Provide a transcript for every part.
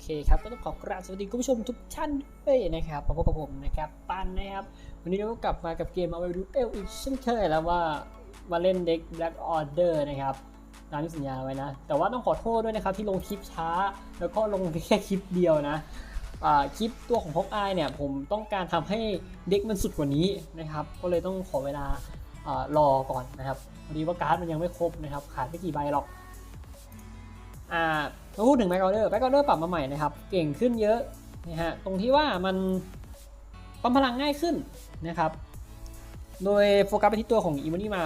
เคครับก็ต้องขอกราบสวัสดีคุณผู้ชมทุกท่านด้วยนะครับพบกับผมนะครับปันนะครับ วันนี้เราก็กลับมากับเกมเอาไปดูเอลอีกเช่นเคยแล้วว่ามาเล่นเด็ก Black Order นะครับตามที่สัญญาไว้นะ แต่ว่าต้องขอโทษด้วยนะครับที่ลงคลิปช้า แล้วก็ลงแค่คลิปเดียวนะคลิปตัวของฮอกอายเนี่ยผมต้องการทำให้เด็กมันสุดกว่านี้นะครับ ก็เลยต้องขอเวลาอ่ารอก่อนนะครับพอดีว่าการ์ดมันยังไม่ครบนะครับ ขาดไม่กี่ใบหรอกอ่า มาพูดถึงแบ็กออเดอร์แบ็กออเดอร์ปรับมาใหม่นะครับ เก่งขึ้นเยอะนะฮะตรงที่ว่ามันปั๊มพลังง่ายขึ้นนะครับ โดยโฟกัสไปที่ตัวของอีม o นี่มา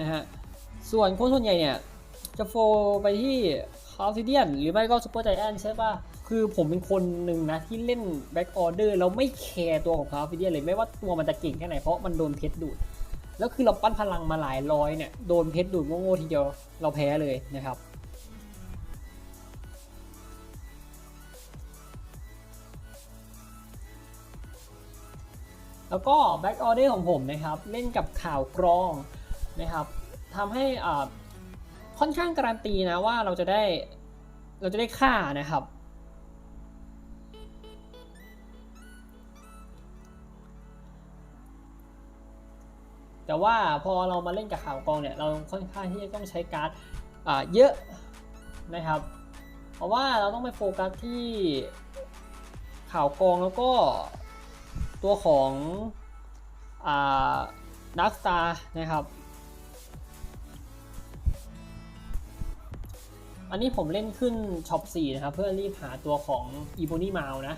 นะฮะส่วนคนส่วนใหญ่เนี่ย จะโฟไปที่คา s ซิเดียนหรือไม่ก็ซูเปอร์ไจแอนใช่ป่ะ คือผมเป็นคนหนึ่งนะที่เล่นแบ็กออเดอร์แล้วไม่แคร์ตัวของคา s ซิเดียนเลยไม่ว่าตัวมันจะเก่งแค่ไหนเพราะมันโดนเพชรดูดแล้วคือเราปั้นพลังมาหลายร้อยเนี่ยโดนเพชรดูดโง่ๆทีเดียวเราแพ้เลยนะครับ แล้วก็ Back Order ของผมนะครับ เล่นกับข่าวกรองนะครับทำให้อ่าค่อนข้างการันตีนะว่าเราจะได้เราจะได้ค่านะครับ แต่ว่าพอเรามาเล่นกับข่าวกรองเนี่ยเราค่อนข้างที่จะต้องใช้การ์ดอ่าเยอะนะครับ เพราะว่าเราต้องไปโฟกัสที่ข่าวกรองแล้วก็ ตัวของดักสตาร์นะครับ อันนี้ผมเล่นขึ้นช็อป4นะครับ เพื่อรีบหาตัวของอีโบนี่มานะ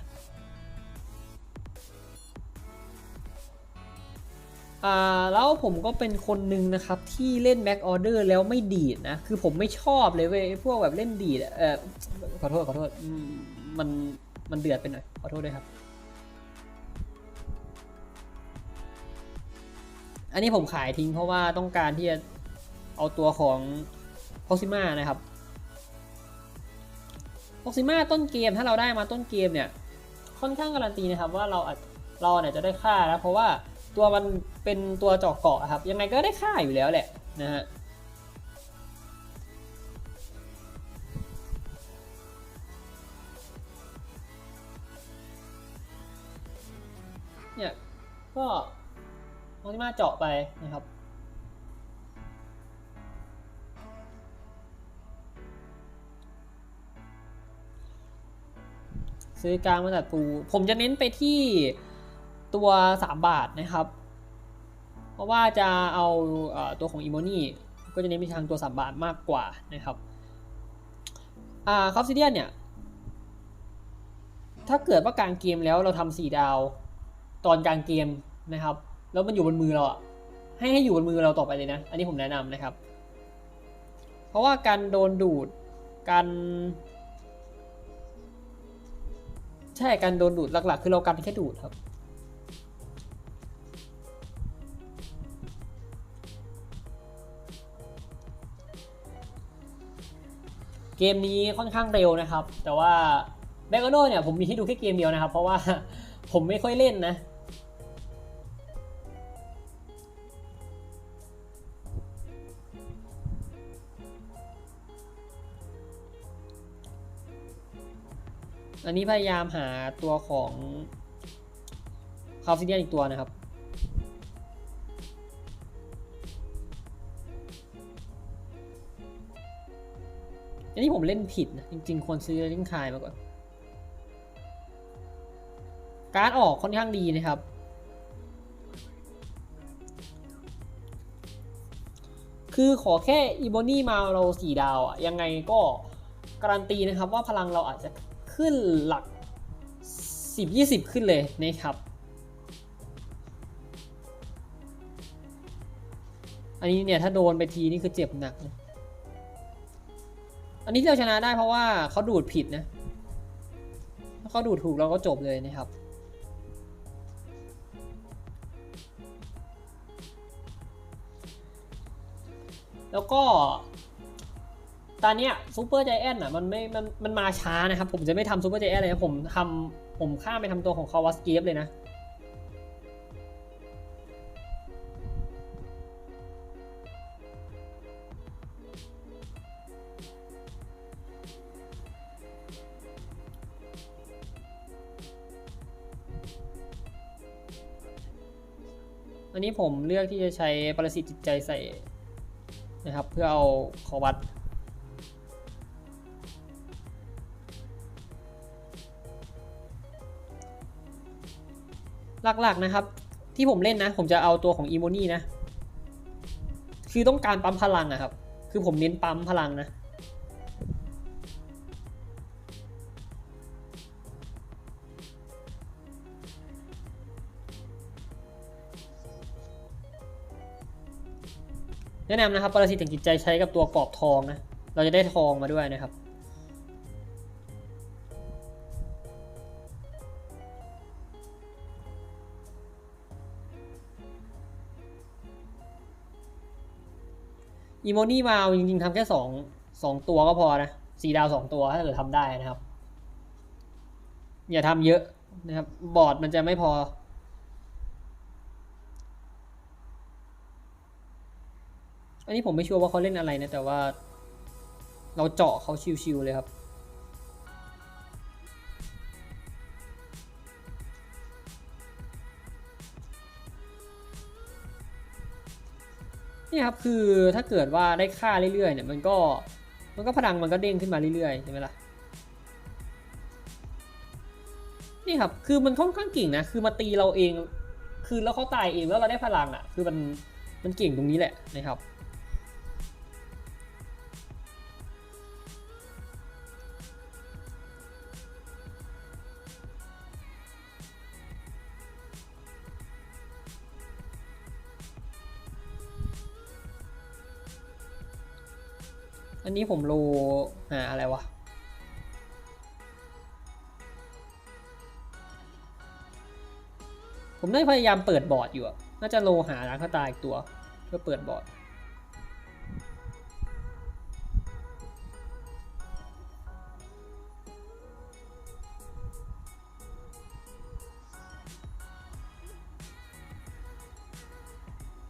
แล้วผมก็เป็นคนหนึ่งนะครับที่เล่นแบ็กออเดอร์แล้วไม่ดีดนะ คือผมไม่ชอบเลยเว้ยไอ้พวกแบบเล่นดีดเออขอโทษขอโทษมันมันเดือดไปหน่อยขอโทษด้วยครับ อันนี้ผมขายทิ้งเพราะว่าต้องการที่จะเอาตัวของ p o x i m a นะครับ p o x i m a ต้นเกมถ้าเราได้มาต้นเกมเนี่ยค่อนข้างการันตีนะครับว่าเราอาจเราเนี่ยจะได้ค่านะเพราะว่าตัวมันเป็นตัวเจาะเกาะครับยังไงก็ได้ค่าอยู่แล้วแหละนะฮะเนี่ยก็ โอติมาเจาะไปนะครับ ซื้อกลางมาจากปูผมจะเน้นไปที่ตัว 3 บาทนะครับ เพราะว่าจะเอาตัวของอีโมนี่ก็จะเน้นไปทางตัว 3 บาทมากกว่านะครับอ่าคอฟซิเดียนเนี่ย ถ้าเกิดว่ากลางเกมแล้วเราทำ4ดาวตอนกลางเกมนะครับ แล้วมันอยู่บนมือเราอะให้ให้อยู่บนมือเราต่อไปเลยนะ อันนี้ผมแนะนำนะครับ เพราะว่าการโดนดูด การ ใช่ การโดนดูดหลักๆ คือเรากันแค่ดูดครับ เกมนี้ค่อนข้างเร็วนะครับ แต่ว่าแบ็กโนเนี่ยผมมีให้ดูแค่เกมเดียวนะครับ เพราะว่าผมไม่ค่อยเล่นนะ อันนี้พยายามหาตัวของคาฟิเดียนอีกตัวนะครับ อันนี้ผมเล่นผิดนะ จริงๆ ควรซื้อเลิงคายมาก่อน การ์ดออกค่อนข้างดีนะครับ คือขอแค่อีโบนี่มาเราสี่ดาวอะยังไงก็การันตีนะครับว่าพลังเราอาจจะ ขึ้นหลัก 10-20 ขึ้นเลยนะครับ อันนี้เนี่ยถ้าโดนไปทีนี่คือเจ็บหนักนะอันนี้เราชนะได้เพราะว่าเขาดูดผิดนะ ถ้าเขาดูดถูกเราก็จบเลยนะครับแล้วก็ ตอนเนี้ยซูเปอร์ใจแอนน่ะมันไม่มันมันมาช้านะครับ ผมจะไม่ทำซูเปอร์ใจแอนเลยผมทำผมข้ามไปทำตัวของคาวาสเกียฟเลยนะอันนี้ผมเลือกที่จะใช้ประสิทธิ์จิตใจใส่นะครับ เพื่อเอาขอวัด หลักๆนะครับ ที่ผมเล่นนะ ผมจะเอาตัวของอีโมนี่นะ คือต้องการปั๊มพลังอะครับ คือผมเน้นปั๊มพลังนะ แนะนำนะครับ ปรสิตแห่งจิตใจใช้กับตัวกรอบทองนะ เราจะได้ทองมาด้วยนะครับ อีโมนี่มาเอาจริงๆทำแค่สองสองตัวก็พอนะสี่ดาวสองตัวถ้าเกิดทำได้นะครับ อย่าทำเยอะนะครับ บอร์ดมันจะไม่พอ อันนี้ผมไม่ชัวร์ว่าเขาเล่นอะไรนะ แต่ว่า เราเจาะเขาชิวๆเลยครับ นี่ครับคือถ้าเกิดว่าได้ค่าเรื่อยๆเนี่ยมันก็มันก็พลังมันก็เด้งขึ้นมาเรื่อยๆใช่ไหมล่ะนี่ครับคือมันค่อนข้างเก่งนะคือมาตีเราเอง คือแล้วเขาตายเองแล้วเราได้พลังอะ คือมันมันเก่งตรงนี้แหละนะครับ อันนี้ผมโลหาอะไรวะ ผมได้พยายามเปิดบอร์ดอยู่อะน่าจะโลหาร้านข้าตาอีกตัว เพื่อเปิดบอร์ด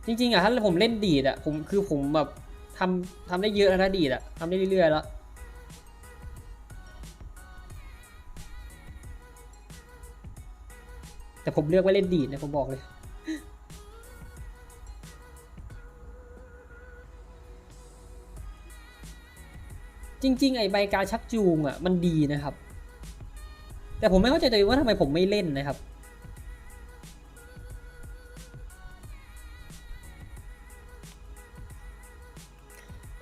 จริงๆอะถ้าผมเล่นดีดอะผมคือผมแบบ ทำทำได้เยอะแล้วนะดีดอะทำได้เรื่อยๆแล้วแต่ผมเลือกไว้เล่นดีดนะผมบอกเลยจริง ๆ ไอใบกาชักจูงอะมันดีนะครับ แต่ผมไม่เข้าใจตัวเองว่าทำไมผมไม่เล่นนะครับ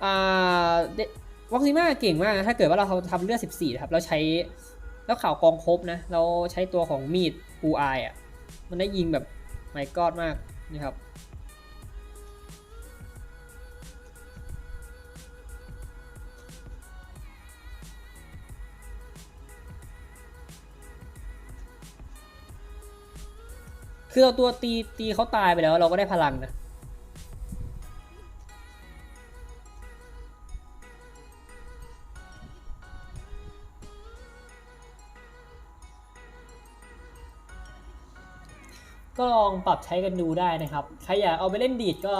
วอกซิมาเก่งมากนะถ้าเกิดว่าเราทำเลือด 14นะครับแล้วใช้แล้วข่าวกองครบนะ เราใช้ตัวของมีดปูอายอะมันได้ยิงแบบไม่กอดมากนะครับคือเราตัวตีตีเขาตายไปแล้วเราก็ได้พลังนะ ก็ลองปรับใช้กันดูได้นะครับ ใครอยากเอาไปเล่นดีดก็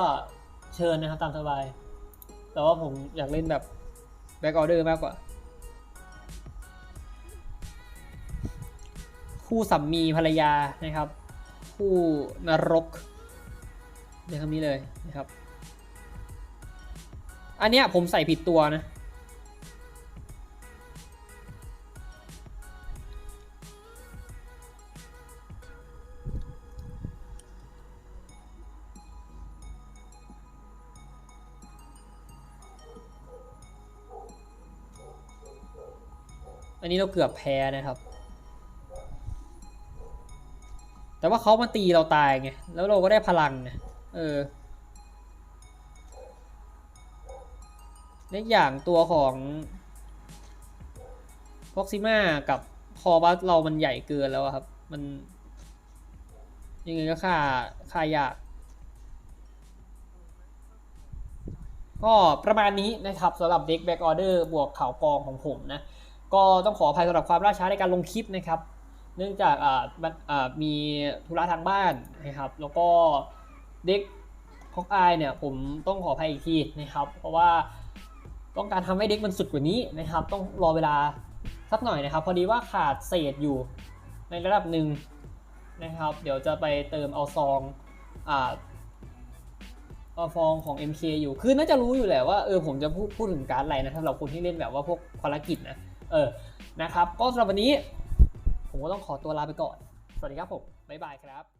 เชิญนะครับตามสบาย แต่ว่าผมอยากเล่นแบบแบ็กออเดอร์มากกว่า คู่สัมมีภรรยานะครับ คู่นรกในคำนี้เลยนะครับ อันเนี้ยผมใส่ผิดตัวนะ นนี้เราเกือบแพ้นะครับ แต่ว่าเขามาตีเราตายไง แล้วเราก็ได้พลังไงเออในอย่างตัวของฟ็อกซิมากับคอบัสเรามันใหญ่เกินแล้วครับ มันยังไงก็ค่าค่ายากก็ประมาณนี้นะครับสำหรับเด็กแบ็กออเดอร์บวกข่าวกองของผมนะ ก็ต้องขออภัยสำหรับความล่าช้าในการลงคลิปนะครับ เนื่องจากมันมีธุระทางบ้านนะครับ แล้วก็เด็กฮอกอายเนี่ยผมต้องขออภัยอีกทีนะครับ เพราะว่าต้องการทำให้เด็กมันสุดกว่านี้นะครับ ต้องรอเวลาสักหน่อยนะครับ พอดีว่าขาดเศษอยู่ในระดับหนึ่งนะครับ เดี๋ยวจะไปเติมเอาซองอ่าฟองของ MK อยู่ คือน่าจะรู้อยู่แหละว่าเออผมจะพูดพูดถึงการ์ดอะไรนะสำหรับคนที่เล่นแบบว่าพวกภารกิจนะ เออนะครับ ก็สำหรับวันนี้ ผมก็ต้องขอตัวลาไปก่อน สวัสดีครับผม บ๊ายบายครับ